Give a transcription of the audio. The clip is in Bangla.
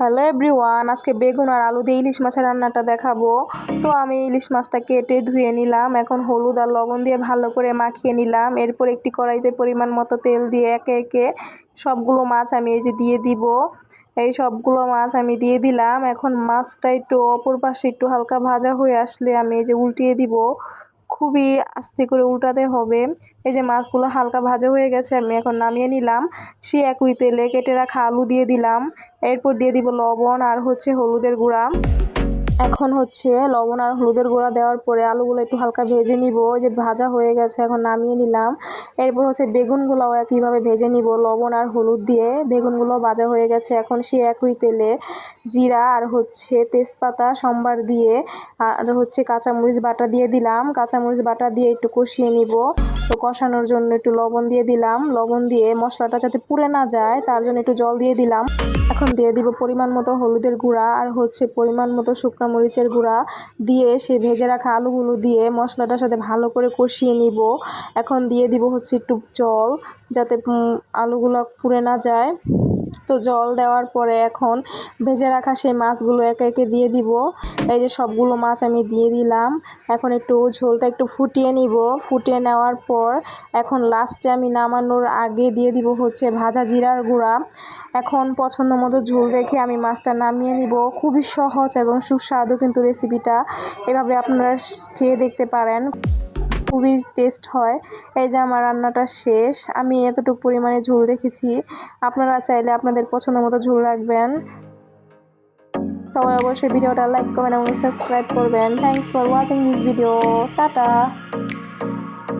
হ্যালো এভরিওয়ান আজকে বেগুন আর আলু দিয়ে ইলিশ মাছের রান্নাটা দেখাবো। তো আমি ইলিশ মাছটা কেটে ধুয়ে নিলাম, এখন হলুদ আর লবণ দিয়ে ভালো করে মাখিয়ে নিলাম। এরপর একটি কড়াইতে পরিমাণ মতো তেল দিয়ে একে একে সবগুলো মাছ আমি এই যে দিয়ে দিব। এই সবগুলো মাছ আমি দিয়ে দিলাম। এখন মাছটা একটু অপর পাশে একটু হালকা ভাজা হয়ে আসলে আমি এই যে উল্টিয়ে দিব। খুবই আস্তে করে উল্টাতে হবে। এই যে মাছগুলো হালকা ভাজা হয়ে গেছে, আমি এখন নামিয়ে নিলাম। সে একই তেলে কেটে রাখা আলু দিয়ে দিলাম। এরপর দিয়ে দিব লবণ আর হচ্ছে হলুদের গুঁড়া। এখন হচ্ছে লবণ আর হলুদের গুঁড়া দেওয়ার পরে আলুগুলো একটু হালকা ভেজে নিব। যে ভাজা হয়ে গেছে, এখন নামিয়ে নিলাম। এরপর হচ্ছে বেগুনগুলোও একইভাবে ভেজে নিব। লবণ আর হলুদ দিয়ে বেগুনগুলো ভাজা হয়ে গেছে। এখন সে একই তেলে জিরা আর হচ্ছে তেজপাতা, সম্বার দিয়ে আর হচ্ছে কাঁচামরিচ বাটা দিয়ে দিলাম। কাঁচামরিচ বাটা দিয়ে একটু কষিয়ে নিব। তো কষানোর জন্য একটু লবণ দিয়ে দিলাম। লবণ দিয়ে মশলাটা যাতে পুড়ে না যায়, তার জন্য একটু জল দিয়ে দিলাম। এখন দিয়ে দিব পরিমাণ মতো হলুদের গুঁড়া আর হচ্ছে পরিমাণ মতো শুকনো মরিচের গুঁড়া দিয়ে সে ভেজে রাখা আলুগুলো দিয়ে মশলাটার সাথে ভালো করে কষিয়ে নিব। এখন দিয়ে দিব হচ্ছে একটু জল যাতে আলুগুলো পুড়ে না যায়। তো জল দেওয়ার পরে এখন ভেজে রাখা সেই মাছগুলো একে একে দিয়ে দিব। এই যে সবগুলো মাছ আমি দিয়ে দিলাম। এখন একটু ঝোলটা একটু ফুটিয়ে নিব। ফুটিয়ে নেওয়ার পর এখন লাস্টে আমি নামানোর আগে দিয়ে দিব হচ্ছে ভাজা জিরার গুঁড়া। এখন পছন্দ মতো ঝোল রেখে আমি মাছটা নামিয়ে নিব। খুবই সহজ এবং সুস্বাদু কিন্তু রেসিপিটা। এভাবে আপনারা খেয়ে দেখতে পারেন। খুবই টেস্ট হয়। এই যে আমার রান্নাটা শেষ। আমি এতটুকু পরিমাণে ঝোল রেখেছি। আপনারা চাইলে আপনাদের পছন্দ মতো ঝোল রাখবেন। সবাই অবশ্যই ভিডিওটা লাইক কমেন্ট এবং সাবস্ক্রাইব করবেন। Thanks for watching this video tata